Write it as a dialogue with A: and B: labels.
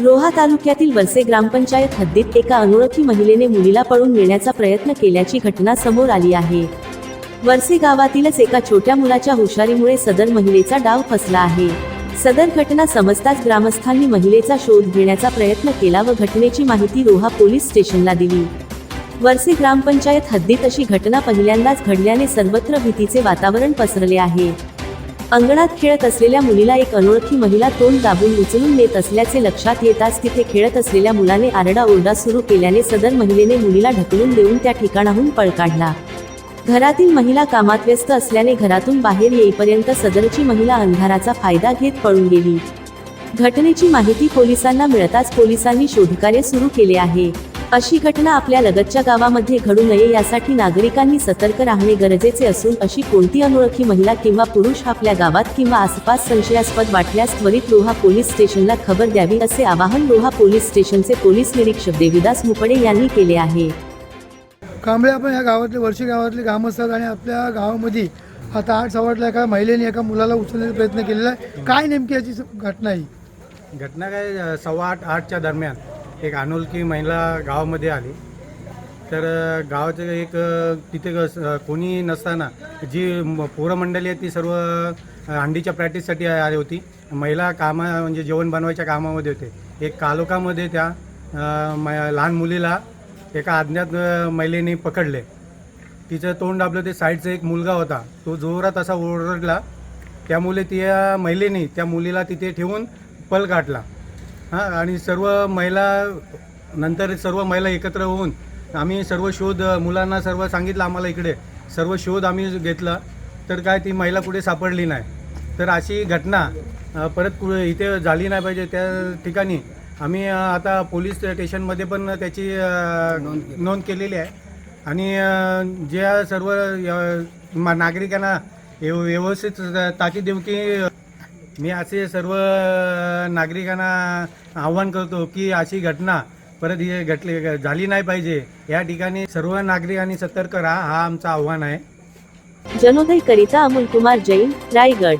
A: रोहा तालुक्यातील वरसे ग्रामपंचायत हद्दीत एका अनोळखी महिलेने मुलीला पळून नेण्याचा प्रयत्न केल्याची घटना समोर आली आहे. वरसे गावातीलच एका छोट्या मुलाच्या हुशारीमुळे सदर महिलेचा डाव फसला आहे. सदर घटना समजताच ग्रामस्थांनी महिलेचा शोध घेण्याचा प्रयत्न केला व घटनेची माहिती रोहा पोलीस स्टेशनला दिली. वरसे ग्रामपंचायत हद्दीत अशी घटना पहिल्यांदाच घडल्याने सर्वत्र भीतीचे वातावरण पसरले आहे. अंगणात खेळत असलेल्या मुलीला एक अनोळखी महिला तोंड दाबून उचलून नेत असल्याचे लक्षात येताच तिथे खेळत असलेल्या मुलाने आरडाओरडा सुरू केल्याने सदर महिलेने मुलीला ढकलून देऊन त्या ठिकाणाहून पळ काढला. घरातील महिला कामात व्यस्त असल्याने घरातून बाहेर येईपर्यंत सदरची महिला अंधाराचा फायदा घेत पळून गेली. घटनेची माहिती पोलिसांना मिळताच पोलिसांनी शोधकार्य सुरू केले आहे. अशी घटना आपल्या लगतच्या गावामध्ये घडू नये यासाठी नागरिकांनी सतर्क राहणे गरजेचे असून अशी कोणती अनोळखी महिला किंवा पुरुष आपल्या गावात किंवा आसपास संशयास्पद वाटल्यास त्वरित रोहा पोलीस स्टेशनला खबर द्यावी असे आवाहन रोहा पोलीस स्टेशनचे पोलीस निरीक्षक देविदास मुपडे यांनी केले आहे.
B: कांबळे आपण या गावातले वर्षी गावातले ग्रामस्थ आहेत आणि आपल्या गावामध्ये आता आठ सवाटला एका महिलेने एका मुलाला उचलण्याचा प्रयत्न केलेला आहे. काय नेमकी याची घटना आहे
C: घटना काय सव्वा आठ आठच्या दरम्यान. एक अनोळखी महिला गावामध्ये आली. तर गावाचं एक तिथे कोणी नसताना जी म- पोरं मंडळी आहे ती सर्व अंडीच्या प्रॅक्टिससाठी आली होती. महिला कामा म्हणजे जेवण बनवायच्या कामामध्ये होते. एक कालोखामध्ये त्या लहान मुलीला एका अज्ञात महिलेने पकडले. तिचं तोंड दाबलं ते साईडचा एक मुलगा होता. तो जोरात असा ओरडला. त्यामुळे त्या महिलेने त्या मुलीला तिथे ठेवून पल काढला हां आणि सर्व महिला नंतर सर्व महिला एकत्र होऊन आम्ही सर्व शोध मुलांना सर्व सांगितलं आम्हाला इकडे. सर्व शोध आम्ही घेतला. तर काय ती महिला कुठे सापडली नाही. तर अशी घटना परत कुठे इथे झाली नाही पाहिजे त्या ठिकाणी. आम्ही आता पोलीस स्टेशनमध्ये पण त्याची नोंद केलेली आहे. आणि ज्या सर्व मा- नागरिकांना व्यव- व्यवस्थित ताकीद देऊ की मी असे सर्व नागरिकांना आव्हान करतो की अशी घटना परत ही घटली झाली नाही पाहिजे. या ठिकाणी सर्व नागरिकांनी सतर्क राहा हा आमचं आव्हान आहे.
A: जनोदय करिता अमोल कुमार जैन रायगड.